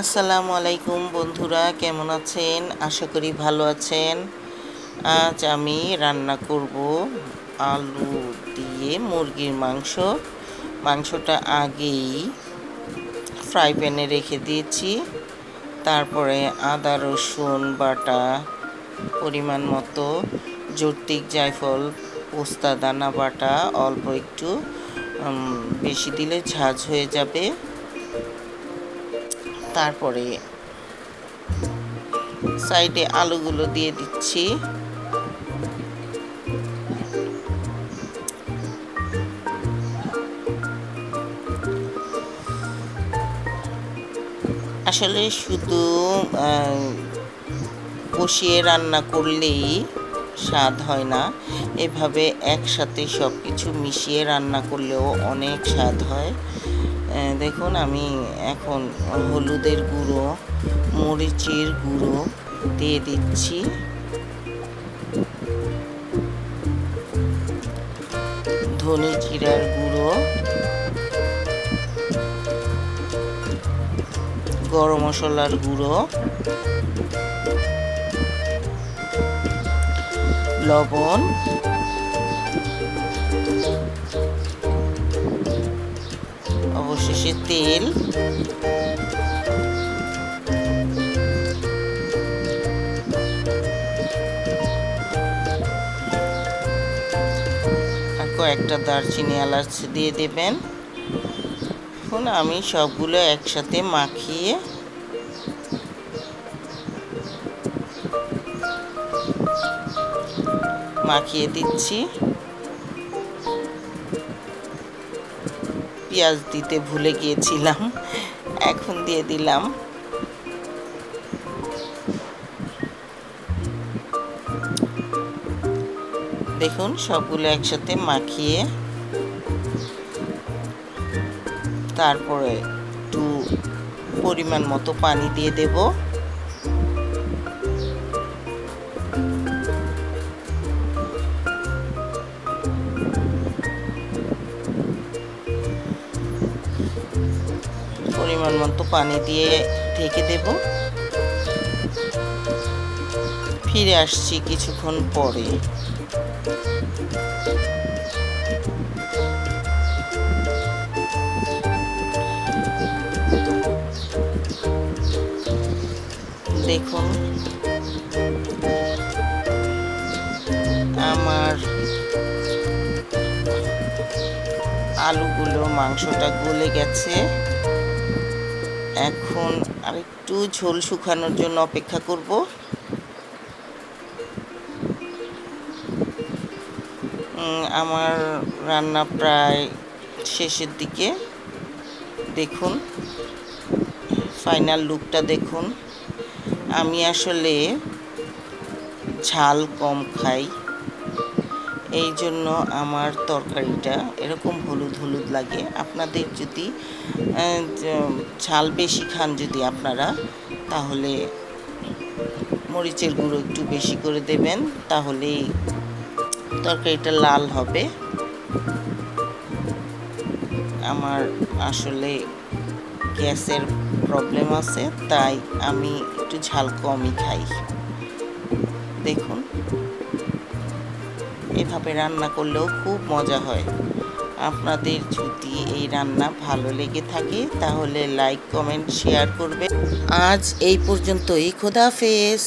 আসসালামু আলাইকুম বন্ধুরা, কেমন আছেন? আশা করি ভালো আছেন। আজ আমি রান্না করব আলু দিয়ে মুরগির মাংস। মাংসটা আগেই ফ্রাই প্যানে রেখে দিয়েছি। তারপরে আদা, রসুন, বাটা, পরিমাণ মতো জর্তিক জায়ফল, পোস্তা, দানা বাটা, অল্প একটু বেশি দিলে ঝাঁঝ হয়ে যাবে। তারপরে সাইডে আলুগুলো দিয়ে দিচ্ছি। আসলে শুধু কষিয়ে রান্না করলেই স্বাদ হয় না। এভাবে একসাথে সব কিছু মিশিয়ে রান্না করলেও অনেক স্বাদ হয়। দেখুন, আমি এখন হলুদের গুঁড়ো, মরিচের গুঁড়ো দিয়ে দিচ্ছি। ধনে জিরার গুঁড়ো। গরম মশলার গুঁড়ো। লবণ। অবশেষে তেল। কয়েকটা দারচিনি এলাচ দিয়ে দেবেন। এখন আমি সবগুলো একসাথে মাখিয়ে মাখিয়ে দিচ্ছি। পেঁয়াজ দিতে ভুলে গিয়েছিলাম। এখন দিয়ে দিলাম। দেখুন, সবগুলো একসাথে মাখিয়ে তারপরে একটু পরিমাণ মতো পানি দিয়ে দেবো। পরিমাণ মতো পানি দিয়ে ঢেকে দেব। ফিরে আসছি কিছুক্ষণ পরে। দেখুন, আমার আলুগুলো, মাংসটা গলে গেছে। এখন আরেকটু ঝোল শুকানোর জন্য অপেক্ষা করব। আমার রান্না প্রায় শেষের দিকে। দেখুন ফাইনাল লুকটা দেখুন। আমি আসলে ঝাল কম খাই। এই জন্য আমার তরকারিটা এরকম হলুদ হলুদ লাগে। আপনাদের যদি ঝাল বেশি খান যদি আপনারা, তাহলে মরিচের গুঁড়ো একটু বেশি করে দেবেন, তাহলেই তরকারিটা লাল হবে। আমার আসলে গ্যাসের প্রবলেম আছে, তাই আমি একটু ঝাল কমই খাই। এভাবে রান্না করলেও খুব মজা হয়। আপনাদের যদি এই রান্না ভালো লেগে থাকে, তাহলে লাইক কমেন্ট শেয়ার করবে আজ এই পর্যন্তই। খোদাফেজ